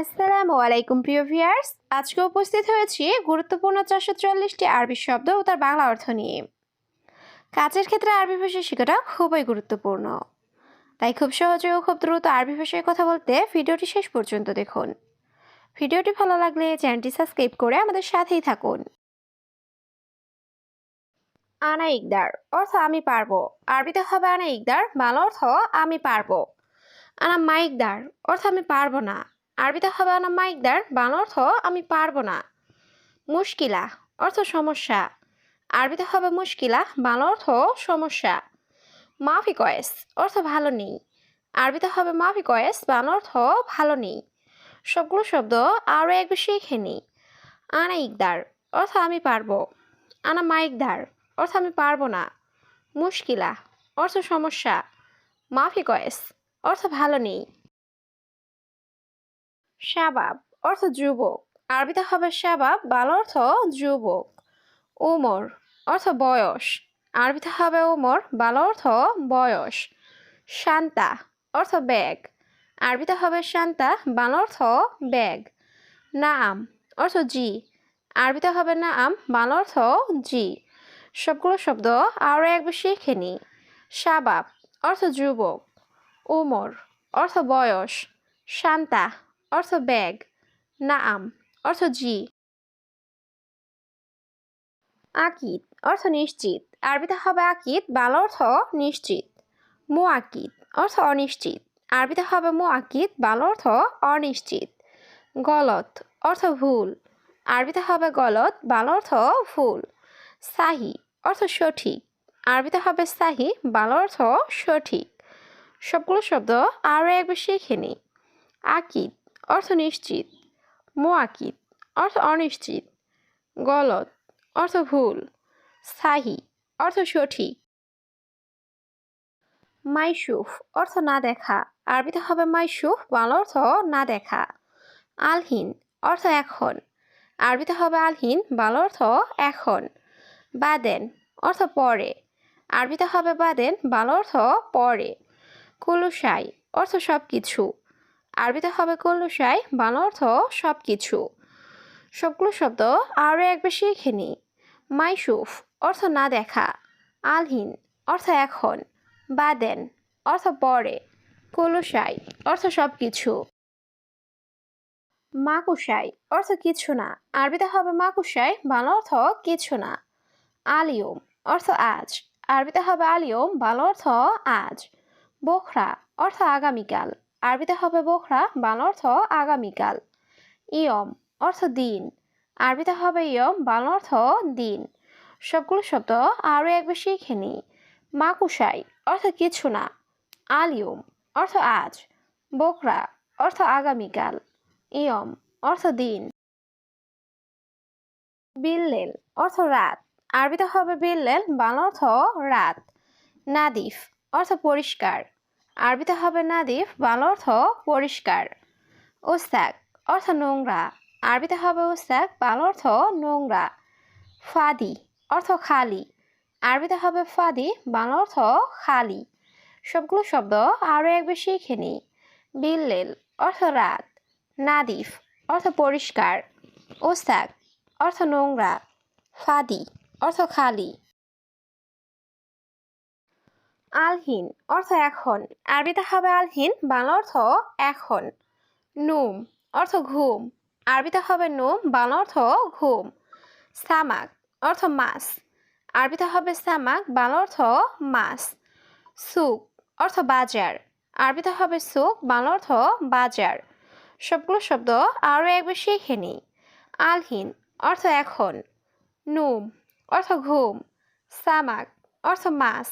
আসসালামু আলাইকুম, প্রিয় ভিউয়ার্স। আজকে উপস্থিত হয়েছি গুরুত্বপূর্ণ চারশো চল্লিশটি আরবি শব্দ ও তার বাংলা অর্থ নিয়ে। কাজের ক্ষেত্রে আরবি ভাষা শেখাটা খুবই গুরুত্বপূর্ণ। তাই খুব সহজে ও খুব দ্রুত আরবি ভাষায় কথা বলতে ভিডিওটি শেষ পর্যন্ত দেখুন। ভিডিওটি ভালো লাগলে চ্যানেলটি সাবস্ক্রাইব করে আমাদের সাথেই থাকুন। আনা ইকদার অর্থ আমি পারব। আরবিতে হবে আনা ইকদার, বাংলা অর্থ আমি পারব। আনা মাইকদার অর্থ আমি পারব না। আরবিতে হবে আনা মাইকদার বান অর্থ আমি পারব না। মুশকিলা অর্থ সমস্যা। আরবিতে হবে মুশকিলা, বান অর্থ সমস্যা। মাফি কয়েস অর্থ ভালো নেই। আরবিতে হবে মাফি কয়েস, বান অর্থ ভালো নেই। সবগুলো শব্দ আরও এক বেশি শিখে নিই আনা ইকদার অর্থ আমি পারব। আনা মাইকদার অর্থ আমি পারব না। মুশকিলা অর্থ সমস্যা। মাফি কয়েস অর্থ ভালো নেই। শাবাব অর্থ যুবক। আরবিতে হবে শাবাব, বাল অর্থ যুবক। ওমর অর্থ বয়স। আরবিতে হবে ওমর, বাল অর্থ বয়স। শান্তা অর্থ ব্যাগ। আরবিতে হবে শান্তা, বাল অর্থ ব্যাগ। নাম অর্থ জি। আরবিতে হবে নাম বাল অর্থ জি। সবগুলো শব্দ আরও এক বেশি শিখে নিই শাবাব অর্থ যুবক। ওমর অর্থ বয়স। শান্তা অর্থ ব্যাগ, নাম, অর্থ জি। আকিদ, অর্থ নিশ্চিত। আরবিতে হবে আকিদ, বাংলা অর্থ নিশ্চিত। মো আকিদ অর্থ অনিশ্চিত। আরবিতে হবে মো আকিদ বাংলা অর্থ অনিশ্চিত। গলত, অর্থ ভুল। আরবিতে হবে গলত, বাল অর্থ ভুল। সাহি, অর্থ সঠিক। আরবিতে হবে সাহি, বাংলা অর্থ সঠিক। সবগুলো শব্দ আরও একবার শিখে নিই আকিদ অর্থ নিশ্চিত। মোয়াকিদ অর্থ অনিশ্চিত। গলত অর্থ ভুল। সাহি, অর্থ সঠিক। মাইসুফ অর্থ না দেখা। আরবিতে হবে মাইসুফ বাংলা অর্থ না দেখা। আলহিন, অর্থ এখন। আরবিতে হবে আলহিন, বাংলা অর্থ এখন। বাদেন, অর্থ পরে। আরবিতে হবে বাদেন, বাংলা অর্থ পরে। কুলুসাই, অর্থ সব কিছু আরবিতে হবে কল্লুসাই বাংলা অর্থ সব কিছু সবগুলো শব্দ আরও একবার শিখে নিই। মাইসুফ, অর্থ না দেখা। আলহিন, অর্থ এখন। বাদেন, অর্থ পরে। কলুসাই, অর্থ সব কিছু মাকুসাই, অর্থ কিছু না। আরবিতে হবে মাকুসাই, বাংলা অর্থ কিছু না। আলিয়ম, অর্থ আজ। আরবিতে হবে আলিয়ম, বাংলা অর্থ আজ। বোখরা, অর্থ আগামীকাল। আরবিতে হবে বোখরা, বাংলা অর্থ আগামীকাল। ইয়ম অর্থ দিন। আরবিতে হবে ইয়ম, বাংলা অর্থ দিন। সবগুলো শব্দ আরও একবার শিখে নিই। মাকুসাই অর্থ কিছু না। আলিয়ম অর্থ আজ। বোকরা অর্থ আগামীকাল। ইয়ম অর্থ দিন। বিল্লেল অর্থ রাত। আরবিতে হবে বিল্লেল, বাংলা অর্থ রাত। নাদিফ অর্থ পরিষ্কার। আরবিতে হবে নাদিফ বাংলা অর্থ পরিষ্কার। ওস্তাক, অর্থ নোংরা। আরবিতে হবে ওস্তাক, বাংলা অর্থ নোংরা। ফাদি, অর্থ খালি। আরবিতে হবে ফাদি, বাংলা অর্থ খালি। সবগুলো শব্দ আরও একবার শিখে নিই বিল্লেল, অর্থ রাত। নাদিফ, অর্থ পরিষ্কার। ওস্তাক, অর্থ নোংরা। ফাদি, অর্থ খালি। আলহিন, অর্থ এখন। আরবিতে হবে আলহিন, বাংলা অর্থ এখন। নুম, অর্থ ঘুম। আরবিতে হবে নুম, বাংলা অর্থ ঘুম। সামাক অর্থ মাছ। আরবিতে হবে সামাক বাংলা অর্থ মাছ। সুক অর্থ বাজার। আরবিতে হবে সুক বাংলা অর্থ বাজার। সবগুলো শব্দ আরও একবার শিখে নিই। আলহিন, অর্থ এখন। নুম, অর্থ ঘুম। সামাক অর্থ মাছ।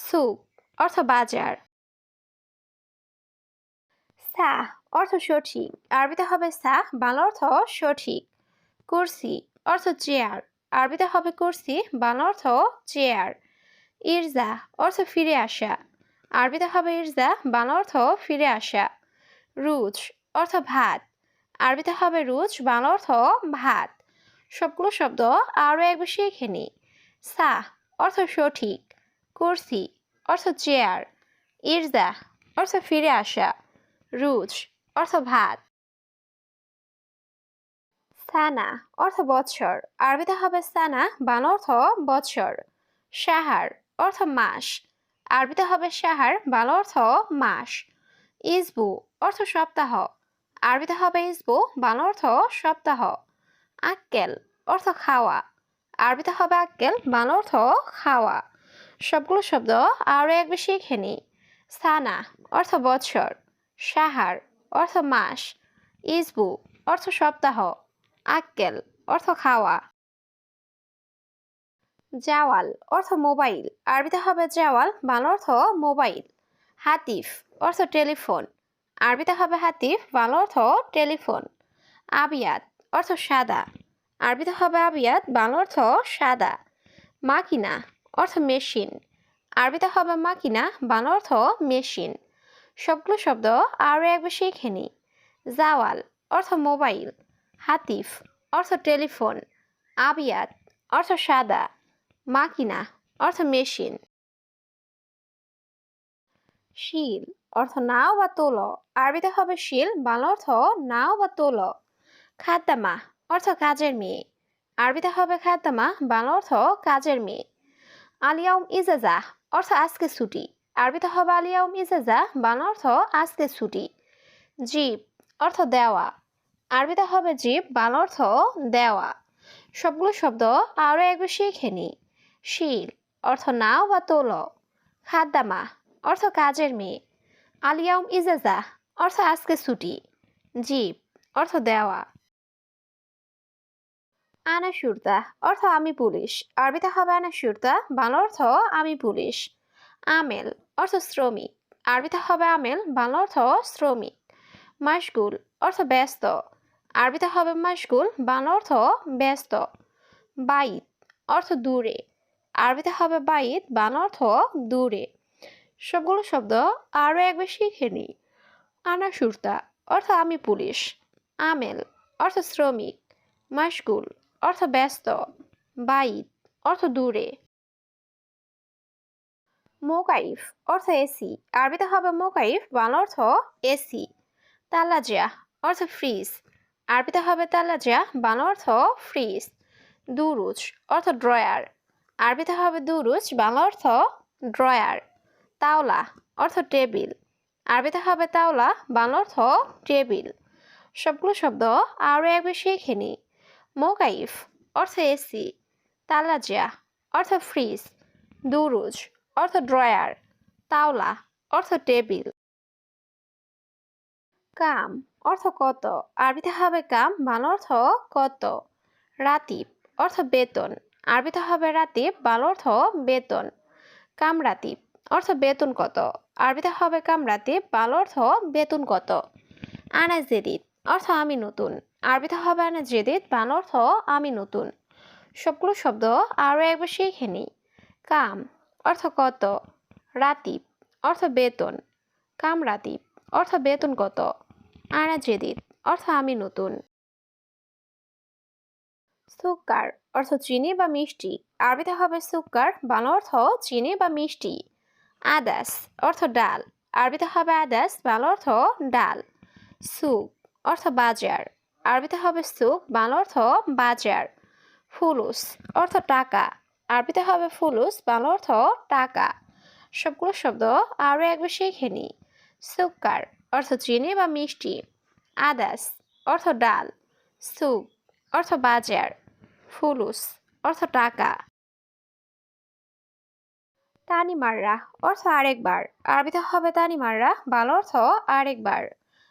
সুক অর্থ বাজার। সাহ অর্থ সঠিক। আরবিতে হবে সাহ বাংলা অর্থ সঠিক। কুরসি, অর্থ চেয়ার। আরবিতে হবে কুরসি, বাংলা অর্থ চেয়ার। ইরজা, অর্থ ফিরে আসা। আরবিতে হবে ইরজা, বাংলা অর্থ ফিরে আসা। রুচ, অর্থ ভাত। আরবিতে হবে রুচ, বাংলা অর্থ ভাত। সবগুলো শব্দ আরও এক শিখে নিই সাহ অর্থ সঠিক। কুরসি, অর্থ চেয়ার ইরজা অর্থ ফিরে আসা, রুচ, অর্থ ভাত। সানা, অর্থ বৎসর আরবিতে হবে সানা বাংলা অর্থ বৎসর সাহার, অর্থ মাস, আরবিতে হবে সাহার বাংলা অর্থ মাস। ইসবু, অর্থ সপ্তাহ, আরবিতে হবে ইসবু বাংলা অর্থ সপ্তাহ। আক্কেল, অর্থ খাওয়া, আরবিতে হবে আক্কেল বাংলা অর্থ খাওয়া। সবগুলো শব্দ আরও এক বেশি শিখে নিই। সানা অর্থ বৎসর। সাহার, অর্থ মাস। ইসবু, অর্থ সপ্তাহ। আক্কেল, অর্থ খাওয়া। জাওয়াল, অর্থ মোবাইল। আরবিতে হবে জাওয়াল, বাংলা অর্থ মোবাইল। হাতিফ, অর্থ টেলিফোন। আরবিতে হবে হাতিফ, বাংলা অর্থ টেলিফোন। আবিয়াত, অর্থ সাদা। আরবিতে হবে আবিয়াত, বাংলা অর্থ সাদা। মাকিনা অর্থ মেশিন। আরবিতে হবে মাকিনা, বাংলা অর্থ মেশিন। সবগুলো শব্দ আরও একবার শিখে নিই জাওয়াল, অর্থ মোবাইল। হাতিফ, অর্থ টেলিফোন। আবিয়াত, অর্থ সাদা। মাকিনা, অর্থ মেশিন। শিল, অর্থ নাও বা তোল। আরবিতে হবে শিল, বাংলা অর্থ নাও বা তোল। খাদ্দামা, অর্থ কাজের মেয়ে। আরবিতে হবে খাদ্দামা, বাংলা অর্থ কাজের মেয়ে। আলিয়াউম ইজাজা, অর্থ আজকে ছুটি। আরবিতে হবে আলিয়াউম ইজাজা, বাংলা অর্থ আজকে ছুটি। জীব, অর্থ দেওয়া। আরবিতে হবে জীব, বাংলা অর্থ দেওয়া। সবগুলো শব্দ আরও একবার শিখে নিই শিল, অর্থ নাও বা তোল। খাদ্দামা, অর্থ কাজের মেয়ে। আলিয়াউম ইজাজা, অর্থ আজকে ছুটি। জীব, অর্থ দেওয়া। আনা সুরতা অর্থ আমি পুলিশ। আরবিতে হবে আনা সুরতা বাংলা অর্থ আমি পুলিশ। আমেল অর্থ শ্রমিক। আরবিতে হবে আমেল, বাংলা অর্থ শ্রমিক। মাসগুল অর্থ ব্যস্ত। আরবিতে হবে মাসগুল বাংলা অর্থ ব্যস্ত। বাইত অর্থ দূরে। আরবিতে হবে বাইত, বাংলা অর্থ দূরে। সবগুলো শব্দ আরও একবার শিখে নিই আনা সুরতা অর্থ আমি পুলিশ। আমেল অর্থ শ্রমিক। মাসগুল অর্থ ব্যস্ত বাইত অর্থ দূরে। মোকাইফ, অর্থ এসি। আরবিতে হবে মোকাইফ, বাংলা অর্থ এসি। তালাজিয়া, অর্থ ফ্রিজ। আরবিতে হবে তালাজিয়া, বাংলা অর্থ ফ্রিজ। দুরুজ, অর্থ ড্রয়ার। আরবিতে হবে দুরুজ, বাংলা অর্থ ড্রয়ার। তাওলা, অর্থ টেবিল। আরবিতে হবে তাওলা, বাংলা অর্থ টেবিল। সবগুলো শব্দ আরও একবার শিখে নিই। মোকাইফ, অর্থ এসি, তালাজিয়া, অর্থ ফ্রিজ, দুরুজ, অর্থ ড্রয়ার, তাওলা, অর্থ টেবিল। কাম, অর্থ কত? আরবিতে হবে কাম, বাংলা অর্থ কত? রাতিব, অর্থ বেতন, আরবিতে হবে রাতিব, বাংলা অর্থ বেতন। কামরাতিব অর্থ বেতন কত? আরবিতে হবে কামরাতিব বাংলা অর্থ বেতন কত? আনা জেদিদ অর্থ আমি নতুন। আরবিতে হবে আনা জেদিদ বাংলা অর্থ আমি নতুন। সবগুলো শব্দ আরও একবার শিখে নিই। কাম, অর্থ কত। রাতিব, অর্থ বেতন। কামরাতিব অর্থ বেতন কত। আনা জেদিদ অর্থ আমি নতুন। সুকার অর্থ চিনি বা মিষ্টি। আরবিতে হবে সুকার বাংলা অর্থ চিনি বা মিষ্টি। আদাস, অর্থ ডাল। আরবিতে হবে আদাস বাংলা অর্থ ডাল। সুক অর্থ বাজার। আরবিতে হবে সুক বাংলা অর্থ বাজার। ফুলুস, অর্থ টাকা। আরবিতে হবে ফুলুস, বাংলা অর্থ টাকা। সবগুলো শব্দ আরও একবার শিখে নিই সুকার, অর্থ চিনি বা মিষ্টি। আদাস, অর্থ ডাল। সুপ অর্থ বাজার। ফুলুস, অর্থ টাকা। তানিমাররা, অর্থ আরেকবার। আরবিতে হবে তানিমাররা, বাংলা অর্থ আরেকবার।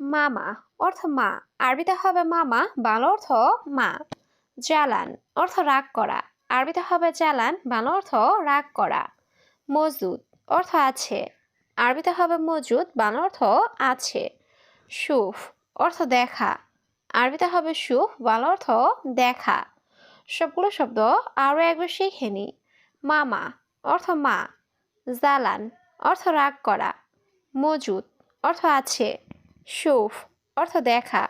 মামা অর্থ মা, আরবিতে হবে মামা, বাংলা অর্থ মা। জ্বালান অর্থ রাগ করা, আরবিতে হবে জ্বালান বাংলা অর্থ রাগ করা। মজুদ অর্থ আছে, আরবিতে হবে মজুদ, বাংলা অর্থ আছে। সুফ অর্থ দেখা, আরবিতে হবে সুফ, বাংলা অর্থ দেখা। সবগুলো শব্দ আরও একবার শিখে নিই মামা অর্থ মা, জালান অর্থ রাগ করা। মজুদ অর্থ আছে সুফ অর্থ দেখা